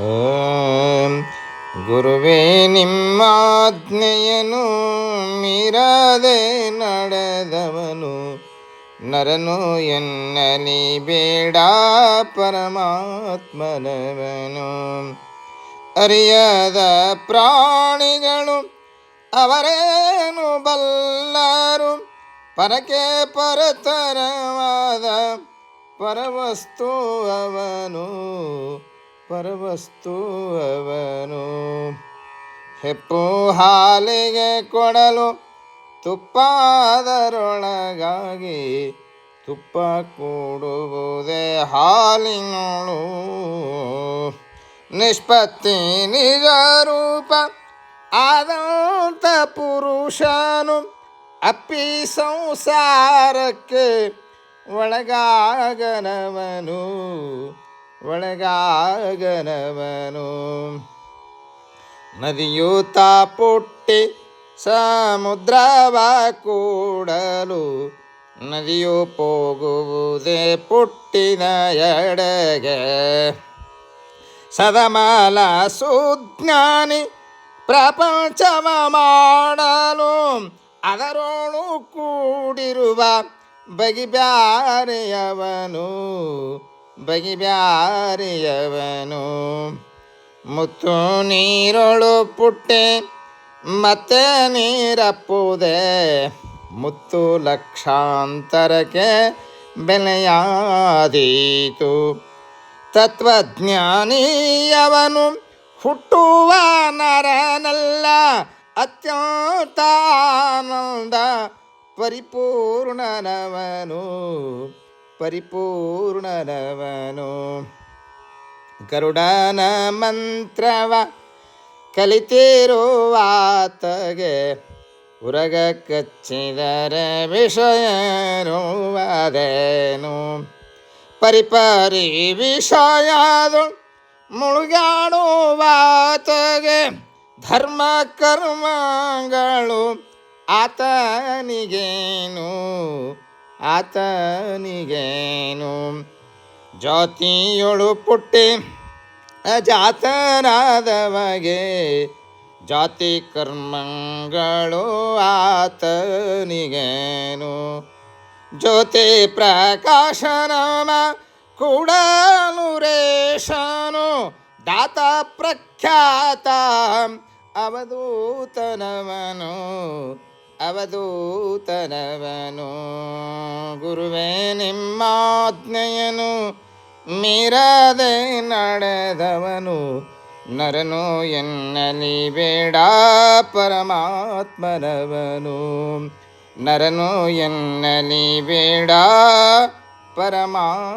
ಓಂ ಗುರುವೇ ನಿಮ್ಮಾಜ್ಞೆಯನು ಮೀರದೆ ನಡೆದವನು. ನರನು ಎನ್ನಲಿ ಬೇಡ ಪರಮಾತ್ಮನವನು. ಅರಿಯದ ಪ್ರಾಣಿಗಳು ಅವರೇನು ಬಲ್ಲರು. ಪರಕೆ ಪರತರವಾದ ಪರವಸ್ತು ಅವನು. ಪರವಸ್ತು ಅವನು. ಹೆಪ್ಪು ಹಾಲಿಗೆ ಕೊಡಲು ತುಪ್ಪಾದರೊಳಗಾಗಿ ತುಪ್ಪ ಕೂಡುವುದೇ ಹಾಲಿನೋಳು. ನಿಷ್ಪತ್ತಿ ನಿಜ ರೂಪ ಆದಂತ ಪುರುಷನು ಅಪ್ಪಿ ಸಂಸಾರಕ್ಕೆ ಒಳಗಾಗನವನು. ಒಳಗಾಗನವನು ನದಿಯು ಪುಟ್ಟಿ ಸಮುದ್ರವ ಕೂಡಲು ನದಿಯು ಪೋಗುವುದೇ ಪುಟ್ಟಿನ ಎಡಗೆ. ಸದಮಲ ಸುಜ್ಞಾನಿ ಪ್ರಪಂಚವ ಮಾಡಲು ಅದರೋಣು ಕೂಡಿರುವ ಬಗಿಬ್ಯಾರೆಯವನು. ಬಗಿಬ್ಯಾರೆಯವನು. ಮುತ್ತು ನೀರೊಳು ಪುಟ್ಟೆ, ಮತ್ತೆ ನೀರಪ್ಪುವುದೇ. ಮುತ್ತು ಲಕ್ಷಾಂತರಕ್ಕೆ ಬೆಲೆಯಾದೀತು. ತತ್ವಜ್ಞಾನಿಯವನು ಹುಟ್ಟುವ ನರನಲ್ಲ, ಅತ್ಯಂತ ಆನಂದ ಪರಿಪೂರ್ಣನವನು. ಪರಿಪೂರ್ಣನವನು. ಗರುಡನ ಮಂತ್ರವ ಕಲಿತಿರುವಾತಗೆ ಉರಗ ಕಚ್ಚಿದರೆ ವಿಷಯನುವಾದೇನು ಪರಿಪರಿ ವಿಷಯದು ಮುಳುಗಾಡುವಾತಗೆ ಧರ್ಮ ಕರ್ಮಗಳು ಆತನಿಗೇನು? ಆತನಿಗೇನು? ಜಾತಿಯೊಳು ಪುಟ್ಟಿ ಅಜಾತನಾದವಗೆ ಜಾತಿ ಕರ್ಮಗಳು ಆತನಿಗೇನು? ಜ್ಯೋತಿ ಪ್ರಕಾಶನಮ ಕೂಡ ರೇಷನು ದಾತ ಪ್ರಖ್ಯಾತ ಅವಧೂತನವನು. ಅವಧೂತನವನು. ಗುರುವೇ ನಿಮ್ಮಾಜ್ಞೆಯನು ಮೀರದೆ ನಡೆದವನು. ನರನು ಎನ್ನಲಿ ಬೇಡ ಪರಮಾತ್ಮನವನು. ನರನು ಎನ್ನಲಿ ಬೇಡ ಪರಮಾತ್ಮನವನು.